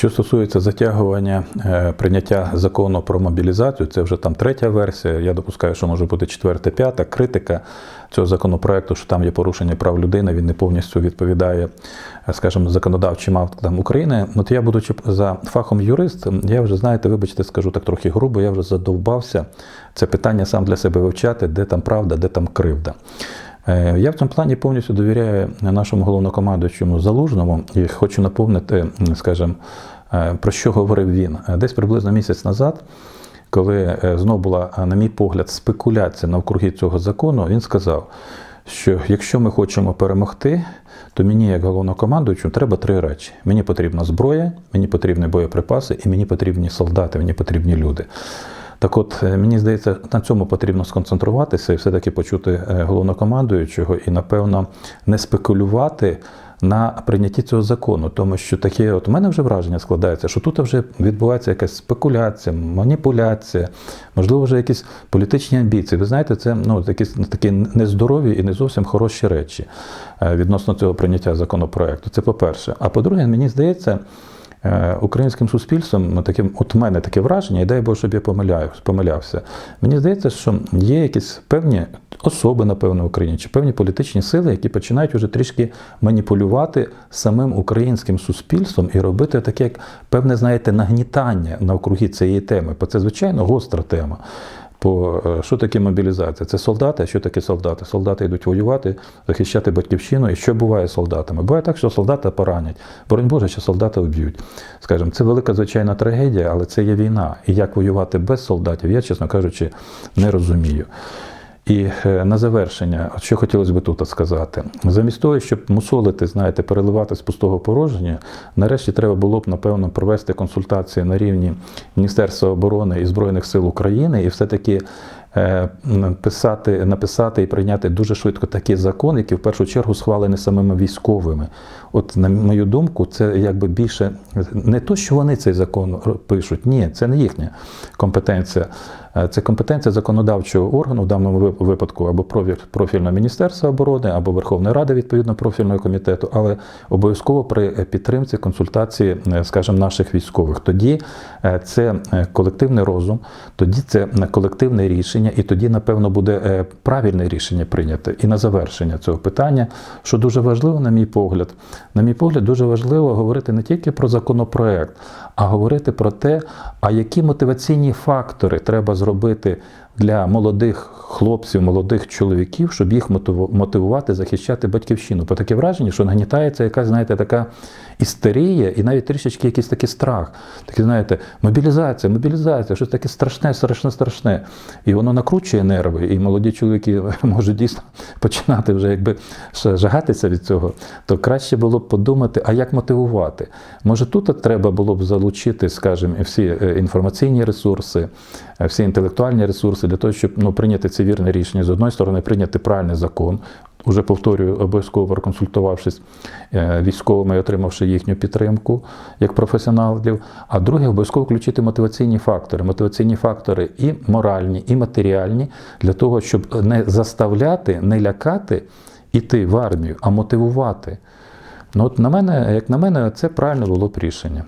Що стосується затягування е, прийняття закону про мобілізацію, це вже там третя версія. Я допускаю, що може бути четверта, п'ята. Критика цього законопроекту, що там є порушення прав людини, він не повністю відповідає, е, скажімо, законодавчим актам України. От я, будучи за фахом юрист, я вже знаєте, вибачте, скажу так трохи грубо, я вже задовбався це питання сам для себе вивчати, де там правда, де там кривда. Е, Я в цьому плані повністю довіряю нашому головнокомандуючому залужному і хочу наповнити, скажімо, е, про що говорив він. Е, Десь приблизно місяць назад, коли е, знов була, на мій погляд, спекуляція навкруги цього закону, він сказав, що якщо ми хочемо перемогти, то мені, як головнокомандуючому, треба три речі: мені потрібна зброя, мені потрібні боєприпаси, і мені потрібні солдати, мені потрібні люди. Так от, е, мені здається, на цьому потрібно сконцентруватися і все-таки почути е, головнокомандуючого і, напевно, не спекулювати на прийнятті цього закону, тому що таке, от у мене вже враження складається, що тут вже відбувається якась спекуляція, маніпуляція, можливо, вже якісь політичні амбіції. Ви знаєте, це ну, такі, такі нездорові і не зовсім хороші речі е, відносно цього прийняття законопроекту. Це по-перше. А по-друге, мені здається. Е, Українським суспільством ну, таким, от мене таке враження, і дай Боже, щоб я помиляюсь, помилявся. Мені здається, що є якісь певні особи, напевно, в Україні, чи певні політичні сили, які починають вже трішки маніпулювати самим українським суспільством і робити таке, як певне, знаєте, нагнітання навкруги цієї теми. Бо це, звичайно, гостра тема. По е, що таке мобілізація? Це солдати. Що таке солдати? Солдати йдуть воювати, захищати батьківщину. І що буває з солдатами? Буває так, що солдата поранять. Боронь Боже, що солдата вб'ють. Скажімо, це велика звичайна трагедія, але це є війна. І як воювати без солдатів, я, чесно кажучи, не розумію. І е, на завершення, що хотілося б тут сказати, замість того, щоб мусолити, знаєте, переливати з пустого порожнення, нарешті треба було б, напевно, провести консультації на рівні Міністерства оборони і Збройних сил України і все-таки е, написати, написати і прийняти дуже швидко такий закон, який в першу чергу схвалений самими військовими. От, на мою думку, це якби більше не то, що вони цей закон пишуть, ні, це не їхня компетенція. Е, Це компетенція законодавчого органу, в даному випадку або профільного Міністерства оборони, або Верховної Ради, відповідно профільного комітету, але обов'язково при е, підтримці консультації, е, скажімо, наших військових. Тоді це колективний розум, тоді це колективне рішення, і тоді, напевно, буде правильне рішення прийняте. І на завершення цього питання, що дуже важливо, на мій погляд, на мій погляд, дуже важливо говорити не тільки про законопроект, а говорити про те, а які мотиваційні фактори треба зробити для молодих хлопців, молодих чоловіків, щоб їх мотивувати захищати батьківщину. Бо таке враження, що нагнітається якась, знаєте, така істерія і навіть трішечки якийсь такий страх. Такий, знаєте, мобілізація, мобілізація, щось таке страшне, страшне, страшне. І воно накручує нерви, і молоді чоловіки можуть дійсно починати вже якби жагатися від цього. То краще було б подумати, а як мотивувати. Може, тут треба було б залучити, скажімо, всі е, інформаційні ресурси, е, всі інтелектуальні ресурси для того, щоб ну, прийняти це вірне рішення. З одної сторони, прийняти правильний закон. Уже повторюю, обов'язково проконсультувавшись е, військовими і отримавши їхню підтримку як професіоналів. А друге, обов'язково включити мотиваційні фактори. Мотиваційні фактори і моральні, і матеріальні, для того, щоб не заставляти, не лякати іти в армію, а мотивувати. Ну, от на мене, як на мене, це правильно було б рішення.